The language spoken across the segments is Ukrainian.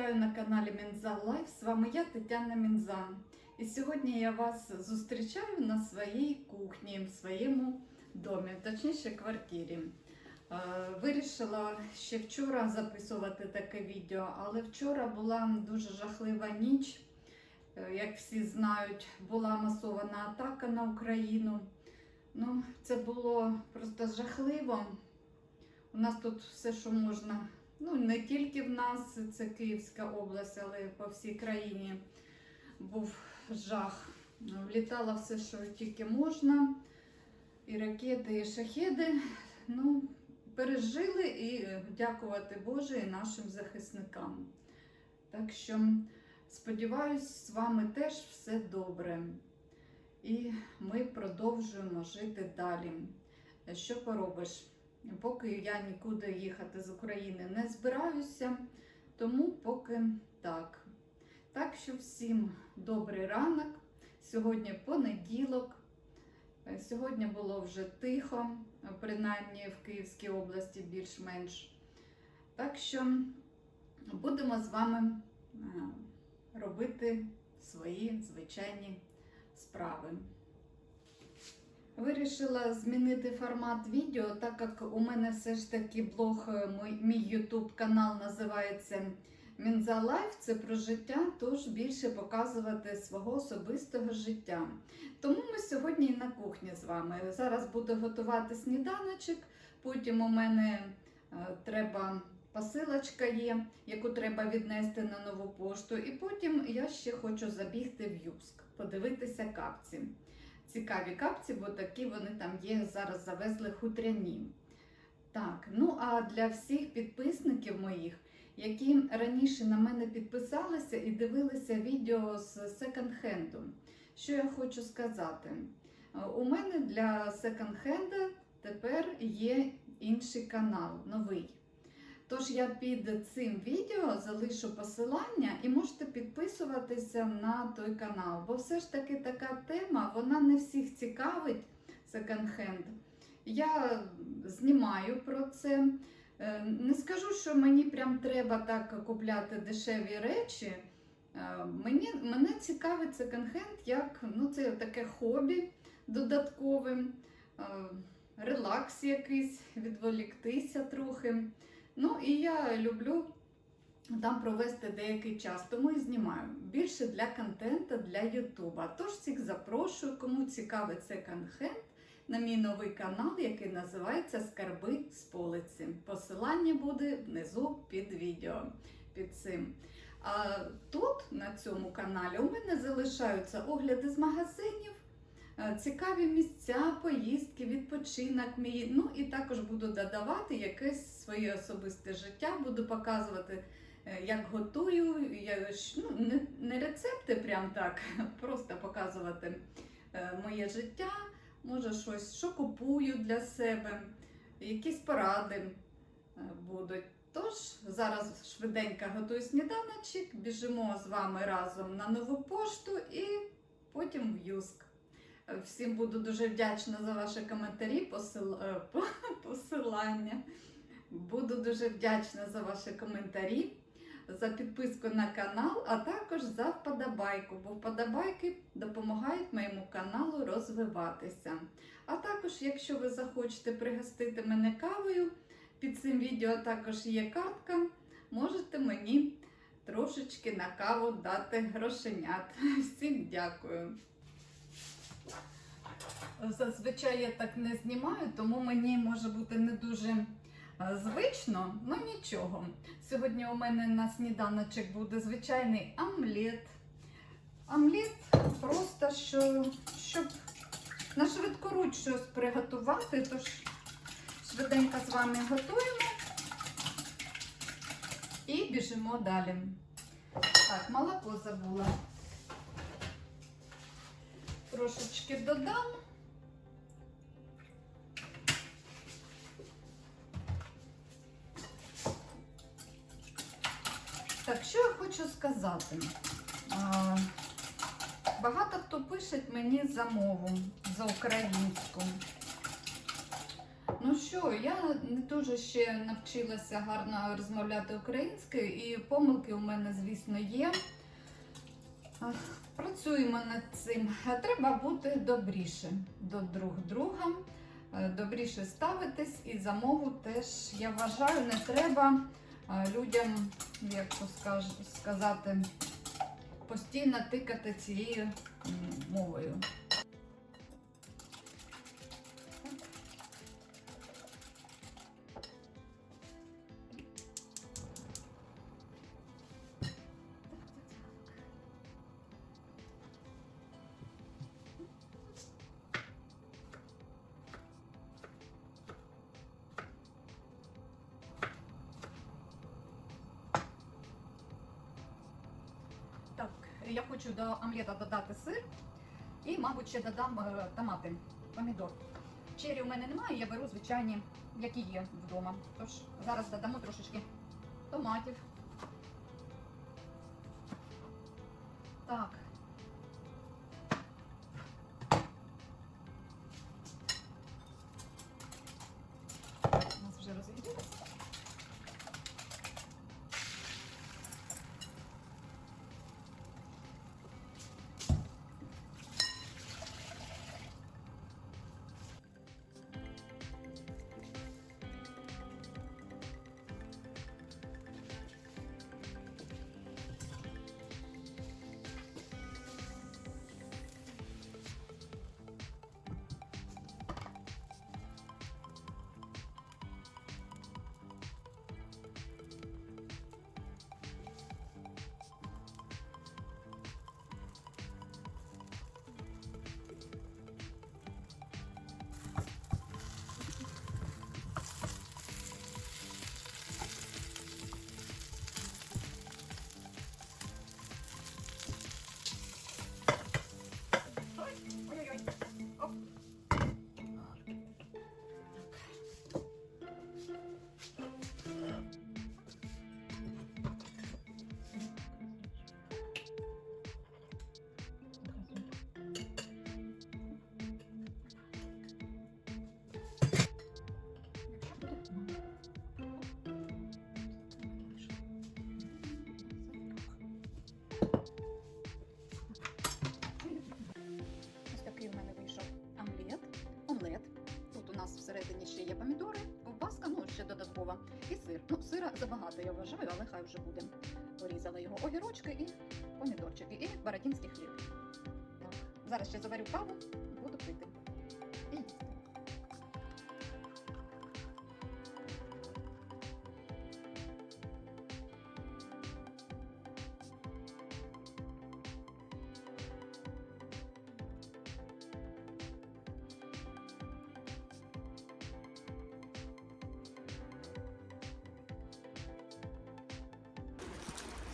вітаю на каналі Мінза Лайф. З вами я, Тетяна Мінзан. І сьогодні я вас зустрічаю на своїй кухні, в своєму домі, точніше квартирі. Е, Вирішила ще вчора записувати таке відео, але вчора була дуже жахлива ніч. Е, Як всі знають, була масована атака на Україну. Ну, це було просто жахливо. У нас тут все, що можна, ну не тільки в нас, це Київська область, але по всій країні був жах. Влітало все, що тільки можна. І ракети, і шахеди. Ну, пережили і дякувати Боже і нашим захисникам. Так що сподіваюсь, з вами теж все добре. І ми продовжуємо жити далі. Що поробиш? Поки я нікуди їхати з України не збираюся, тому поки так. Так що всім добрий ранок. Сьогодні понеділок. Е, Сьогодні було вже тихо, принаймні в Київській області більш-менш. Так що будемо з вами е, робити свої звичайні справи. Вирішила змінити формат відео, так як у мене все ж таки блог, е, мій, YouTube канал називається Мінза Лайф, це про життя, тож більше показувати свого особистого життя. Тому ми сьогодні і на кухні з вами. Зараз буду готувати сніданочок, потім у мене е, треба посилочка є, яку треба віднести на нову пошту. І потім я ще хочу забігти в Юск, подивитися капці. Цікаві капці, бо такі вони там є, зараз завезли хутряні. Так, ну а для всіх підписників моїх, які раніше на мене підписалися і дивилися відео з секонд-хенду, що я хочу сказати. У мене для секонд-хенда тепер є інший канал, новий. Тож я під цим відео залишу посилання і можете підписуватися на той канал. Бо все ж таки така тема, вона не всіх цікавить секонд-хенд. Я знімаю про це. Е, Не скажу, що мені прям треба так купляти дешеві речі. Е, Мені, мене цікавить секонд-хенд як ну, це таке хобі додаткове, е, релакс якийсь, відволіктися трохи. Ну і я люблю там провести деякий час, тому і знімаю. Більше для контенту для Ютуба. Тож всіх запрошую, кому цікавий секонд-хенд, на мій новий канал, який називається Скарби з полиці. Посилання буде внизу під відео. Під цим. А тут, на цьому каналі, у мене залишаються огляди з магазинів. Е, Цікаві місця, поїздки, відпочинок мій. Ну і також буду додавати якесь своє особисте життя, буду показувати, е, як готую. Я, ну, не, не рецепти, прям так, просто показувати е, моє життя, може щось, що купую для себе, якісь поради будуть. Тож, зараз швиденько готую сніданочок, біжимо з вами разом на нову пошту і потім в Юск. Всім буду дуже вдячна за ваші коментарі, посил... е, посилання. Буду дуже вдячна за ваші коментарі, за підписку на канал, а також за вподобайку, бо вподобайки допомагають моєму каналу розвиватися. А також, якщо ви захочете пригостити мене кавою, під цим відео також є картка, можете мені трошечки на каву дати грошенят. Всім дякую. Зазвичай я так не знімаю, тому мені може бути не дуже е, звично, ну нічого. Сьогодні у мене на сніданочок буде звичайний омлет. Омлет просто що, щоб на швидкоруч щось приготувати, тож швиденько з вами готуємо і біжимо далі. Так, молоко забула. Трошечки додам. Сказати? Багато хто пише мені за мову, за українську. Ну що, я не дуже ще навчилася гарно розмовляти українською, і помилки у мене, звісно, є. Працюємо над цим. Треба бути добріше до друг друга, е, добріше ставитись і за мову теж, я вважаю, не треба людям, як то сказати, постійно тикати цією мовою. Так, я хочу до омлета додати сир і, мабуть, ще додам е, томати, помідор. Чері у мене немає, я беру звичайні, які є вдома. Тож зараз додамо трошечки томатів. Так. Є помідори, ковбаска, ну ще додаткова. І сир. Ну, сира забагато, я вважаю, але хай вже буде. Порізала його огірочки і помідорчики, і баратінський хліб. Так. Зараз ще заварю каву, буду пити.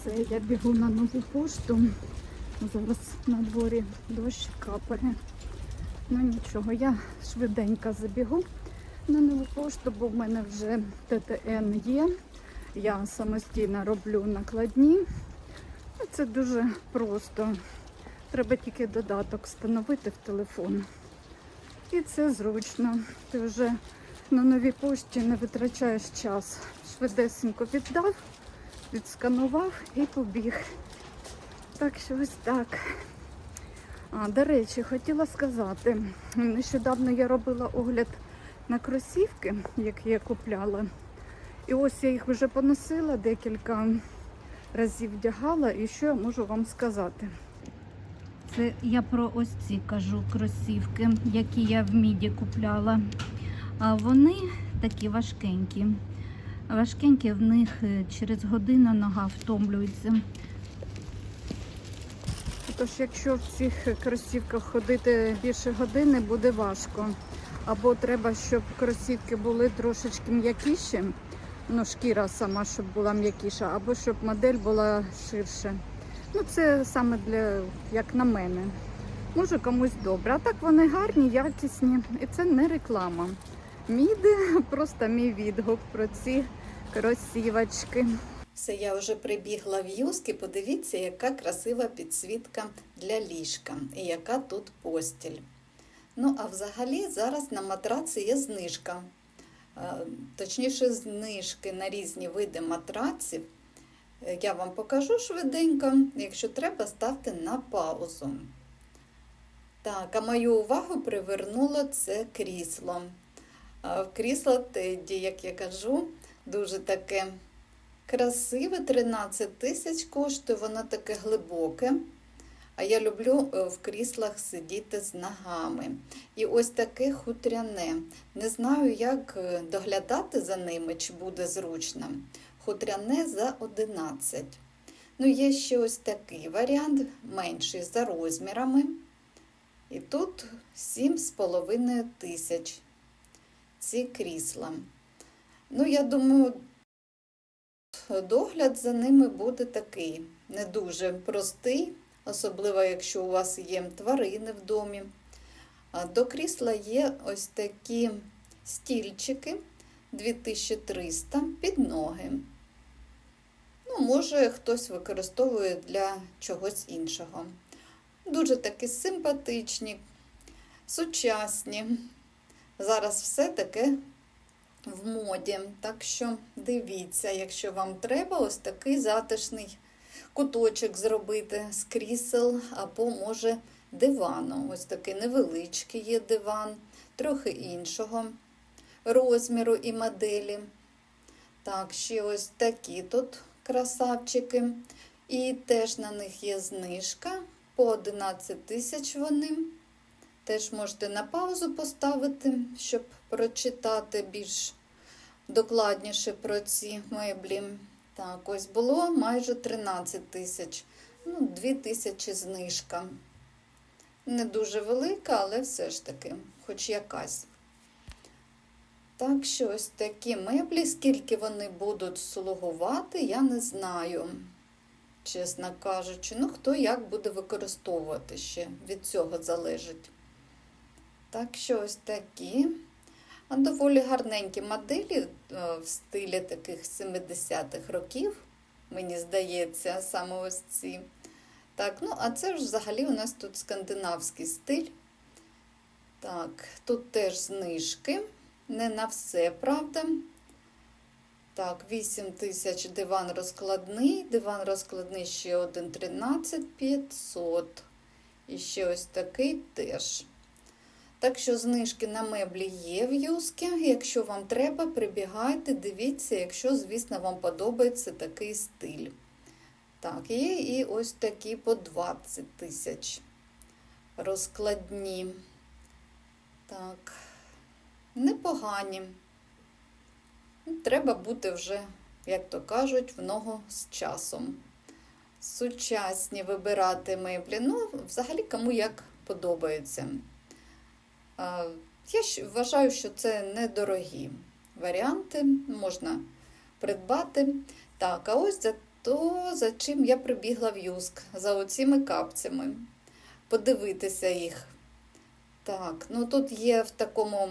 Все, я бігу на нову пошту. Зараз на дворі дощ капає. Ну нічого, я швиденько забігу на нову пошту, бо в мене вже ТТН є. Я самостійно роблю накладні. Ну, Це дуже просто. Треба тільки додаток встановити в телефон. І це зручно. Ти вже на новій пошті не витрачаєш час. Швидесенько віддав відсканував і побіг. Так що ось так. А, до речі, хотіла сказати, нещодавно я робила огляд на кросівки, які я купляла. І ось я їх вже поносила, декілька разів вдягала, і що я можу вам сказати. Це я про ось ці кажу кросівки, які я в міді купляла. А вони такі важкенькі. Важкенькі в них е, через годину нога втомлюється. Тож, якщо в цих кросівках ходити більше години, буде важко. Або треба, щоб кросівки були трошечки м'якіші, ну, шкіра сама, щоб була м'якіша, або щоб модель була ширше. Ну, це саме для, як на мене. Може комусь добре. А так вони гарні, якісні. І це не реклама. Міди, просто мій відгук про ці кросівочки. Все, я вже прибігла в юск і подивіться, яка красива підсвітка для ліжка і яка тут постіль. Ну, а взагалі зараз на матраці є знижка е, точніше, знижки на різні види матраців. Е, Я вам покажу швиденько. Якщо треба, ставте на паузу. Так, а мою увагу привернуло це крісло. А, Крісло Тедді, як я кажу, дуже таке красиве, 13 тисяч коштує, воно таке глибоке. А я люблю е, в кріслах сидіти з ногами. І ось таке хутряне. Не знаю, як е, доглядати за ними, чи буде зручно. Хутряне за 11. Ну, є ще ось такий варіант, менший за розмірами. І тут 7,5 тисяч ці крісла. Ну, я думаю, догляд за ними буде такий, не дуже простий, особливо якщо у вас є тварини в домі. До крісла є ось такі стільчики 2300 під ноги. Ну, може, хтось використовує для чогось іншого. Дуже такі симпатичні, сучасні. Зараз все таке в моді. Так що дивіться, якщо вам треба, ось такий затишний куточок зробити з крісел, або, може, дивану. Ось такий невеличкий є диван, трохи іншого розміру і моделі. Так, ще ось такі тут красавчики. І теж на них є знижка по 11 тисяч вони. Теж можете на паузу поставити, щоб прочитати більш докладніше про ці меблі. Так, ось було майже 13 тисяч. Ну, 2 тисячі знижка. Не дуже велика, але все ж таки, хоч якась. Так що ось такі меблі, скільки вони будуть слугувати, я не знаю, чесно кажучи. Ну, хто як буде використовувати ще, від цього залежить. Так що ось такі. А доволі гарненькі моделі е, в стилі таких 70-х років, мені здається, саме ось ці. Так, ну, а це ж взагалі у нас тут скандинавський стиль. Так, тут теж знижки. Не на все, правда. Так, 8 тисяч диван розкладний. Диван розкладний ще один 13 500. І ще ось такий теж. Так що знижки на меблі є в юскі. Якщо вам треба, прибігайте, дивіться, якщо, звісно, вам подобається такий стиль. Так, є і ось такі по 20 тисяч розкладні. Так, непогані. Треба бути вже, як то кажуть, в ногу з часом. Сучасні вибирати меблі. Ну, взагалі, кому як подобається. Я вважаю, що це недорогі варіанти, можна придбати. Так, а ось за то, за чим я прибігла в Юск, за оціми капцями. Подивитися їх. Так, ну тут є в такому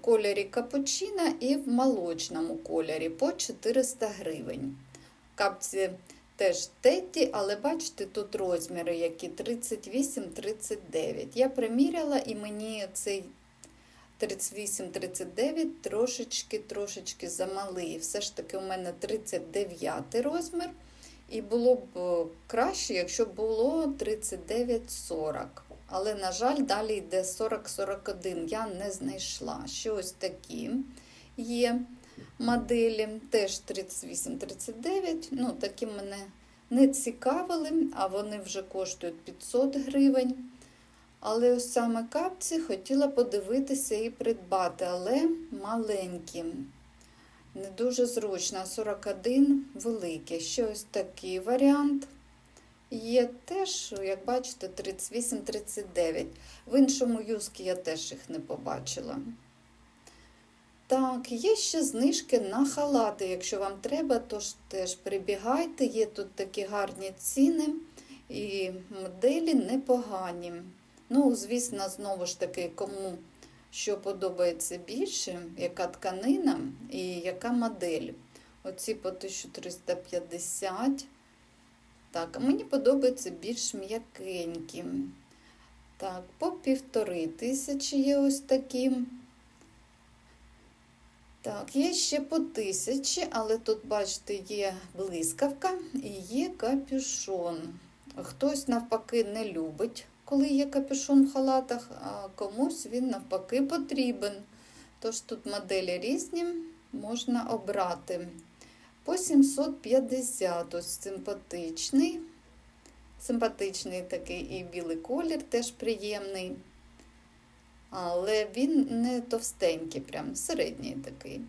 кольорі капучино і в молочному кольорі по 400 гривень. Капці теж тетті, але бачите, тут розміри, які 38-39. Я приміряла і мені цей 38-39 трошечки трошечки замалий. Все ж таки, у мене 39 розмір. І було б краще, якщо було 39-40. Але, на жаль, далі йде 40-41. Я не знайшла. Ще ось такі є моделі, теж 38-39. Ну, такі мене не цікавили, а вони вже коштують 500 гривень. Але ось саме капці хотіла подивитися і придбати, але маленькі. Не дуже зручно, 41 великий. Ще ось такий варіант. Є теж, як бачите, 38-39. В іншому юскі я теж їх не побачила. Так, є ще знижки на халати. Якщо вам треба, то ж теж прибігайте. Є тут такі гарні ціни і моделі непогані. Ну, звісно, знову ж таки, кому що подобається більше, яка тканина і яка модель. Оці по 1350. Так, мені подобається більш м'якенькі. Так, по півтори тисячі є ось такі. Так, є ще по тисячі, але тут, бачите, є блискавка і є капюшон. Хтось навпаки не любить, коли є капюшон в халатах, а комусь він навпаки потрібен. Тож тут моделі різні, можна обрати. По 750 ось симпатичний. Симпатичний такий і білий колір теж приємний. Але він не товстенький, прям середній такий.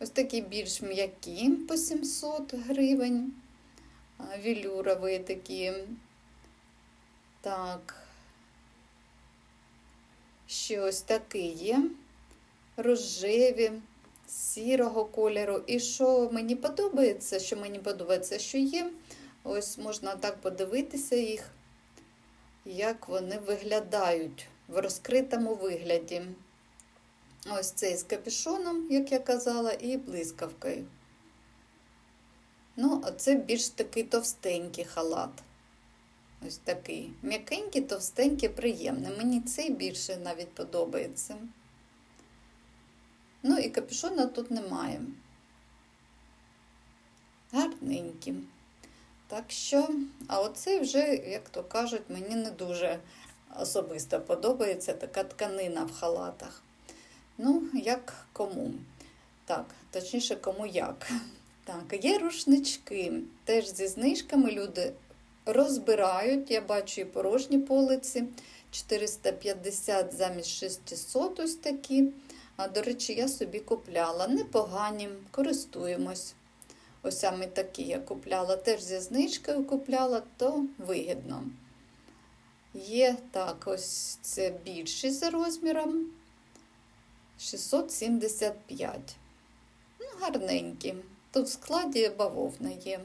Ось такі більш м'які по 700 гривень. А, Вілюрові такі. Так. Ще ось такий є. Рожеві, сірого кольору. І що мені подобається, що мені подобається, що є. Ось можна так подивитися їх, як вони виглядають в розкритому вигляді. Ось цей з капюшоном, як я казала, і блискавкою. Ну, а це більш такий товстенький халат. Ось такий. М'якенький, товстенький, приємний. Мені цей більше навіть подобається. Ну і капюшона тут немає. Гарненький. Так що, а оцей вже, як то кажуть, мені не дуже особисто подобається така тканина в халатах. Ну, як кому. Так, точніше, кому як. Так, є рушнички. Теж зі знижками люди розбирають. Я бачу і порожні полиці. 450 замість 600 ось такі. А, до речі, я собі купляла. Непогані, користуємось. Ось саме такі я купляла. Теж зі знижкою купляла, то вигідно. Є так, ось це більші за розміром. 675. Ну, гарненькі. Тут в складі бавовна є.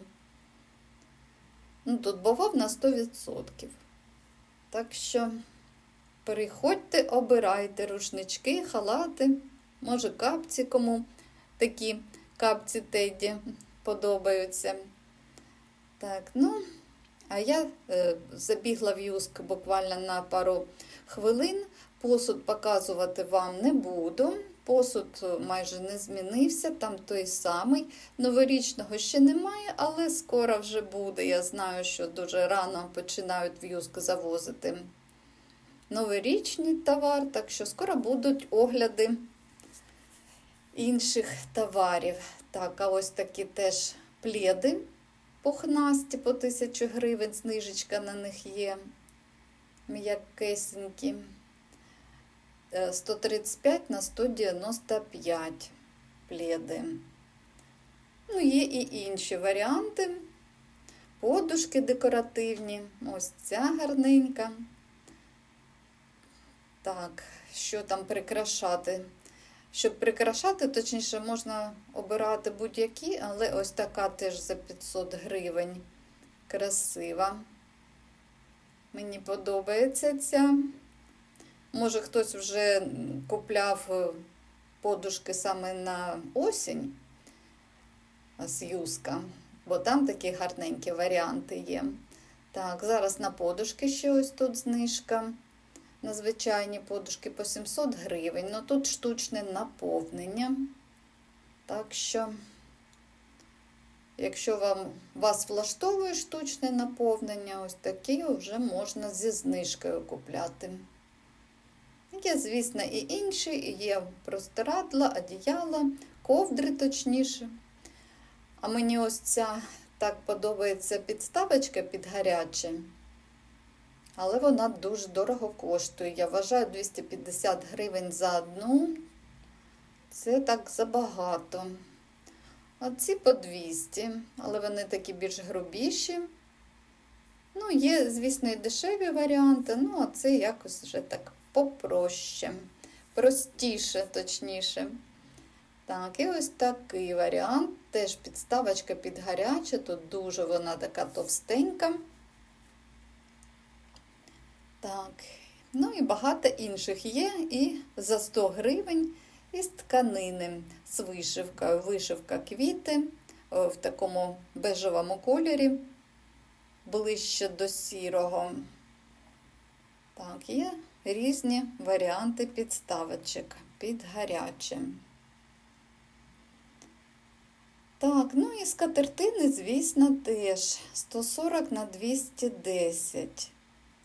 Ну, тут бавовна 100%. Так що переходьте, обирайте рушнички, халати, може капці кому такі капці Теді подобаються. Так, ну, я е, забігла в юск буквально на пару хвилин. Посуд показувати вам не буду. Посуд майже не змінився, там той самий. Новорічного ще немає, але скоро вже буде. Я знаю, що дуже рано починають в юск завозити новорічний товар, так що скоро будуть огляди інших товарів. Так, а ось такі теж пледи пухнасті по 1000 гривень, знижечка на них є. М'якесенькі. Е, 135 на 195 пледи. Ну, є і інші варіанти. Подушки декоративні. Ось ця гарненька. Так, що там прикрашати? Щоб прикрашати, точніше, можна обирати будь-які, але ось така теж за 500 гривень. Красива. Мені подобається ця. Може, хтось вже купляв е, подушки саме на осінь з юска, бо там такі гарненькі варіанти є. Так, зараз на подушки ще ось тут знижка. На звичайні подушки по 700 гривень. Ну тут штучне наповнення. Так що, якщо вам вас влаштовує штучне наповнення, ось такі вже можна зі знижкою купляти. Є, звісно, і інші, і є простирадла, одіяла, ковдри точніше. А мені ось ця так подобається підставочка під гаряче. Але вона дуже дорого коштує. Я вважаю 250 гривень за одну. Це так забагато. А ці по 200, але вони такі більш грубіші. Ну, є, звісно, і дешеві варіанти, ну, а це якось вже так попроще, простіше, точніше. Так, і ось такий варіант. Теж підставочка під гаряче, тут дуже вона така товстенька. Так, ну і багато інших є і за 100 гривень із тканини з вишивкою. Вишивка квіти в такому бежевому кольорі, ближче до сірого. Так, є різні варіанти підставочок під гаряче. Так, ну і скатертини, звісно, теж 140 на 210.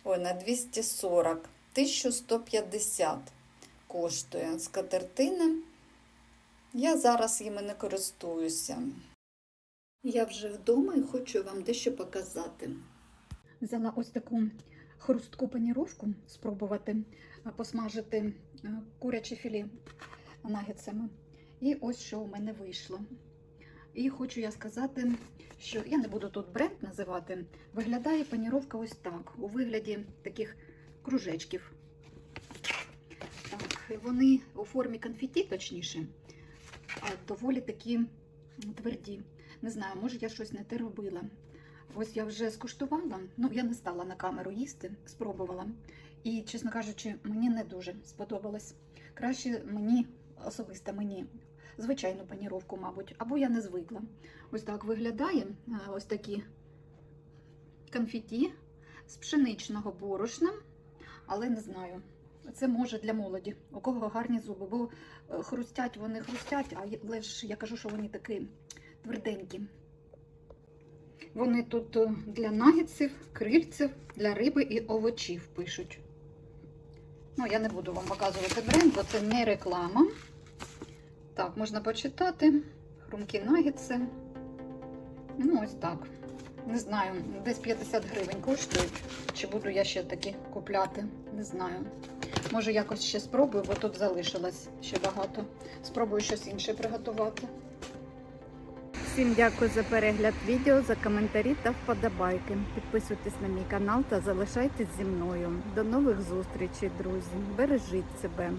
Ой, на 240. 1150 коштує скатертина. Я зараз їми не користуюся. Я вже вдома і хочу вам дещо показати. Взяла ось таку хрустку паніровку спробувати посмажити а, куряче філе нагетсами. І ось що у мене вийшло. І хочу я сказати, що я не буду тут бренд називати. Виглядає паніровка ось так, у вигляді таких кружечків. Так, вони у формі конфеті, точніше, доволі такі тверді. Не знаю, може я щось не те робила. Ось я вже скуштувала, ну я не стала на камеру їсти, спробувала. І, чесно кажучи, мені не дуже сподобалось. Краще мені, особисто мені, звичайну паніровку, мабуть, або я не звикла. Ось так виглядає а, ось такі конфеті з пшеничного борошна, але не знаю. Це може для молоді, у кого гарні зуби, бо е, хрустять вони хрустять, але ж я кажу, що вони такі тверденькі. Вони тут е, для нагідців, крильців, для риби і овочів пишуть. Ну, я не буду вам показувати бренд, бо це не реклама. Так, можна почитати. Хрумкі нагідці. Ну, ось так. Не знаю, десь 50 гривень коштують. Чи буду я ще такі купляти? Не знаю. Може, якось ще спробую, бо тут залишилось ще багато. Спробую щось інше приготувати. Всім дякую за перегляд відео, за коментарі та вподобайки. Підписуйтесь на мій канал та залишайтесь зі мною. До нових зустрічей, друзі. Бережіть себе.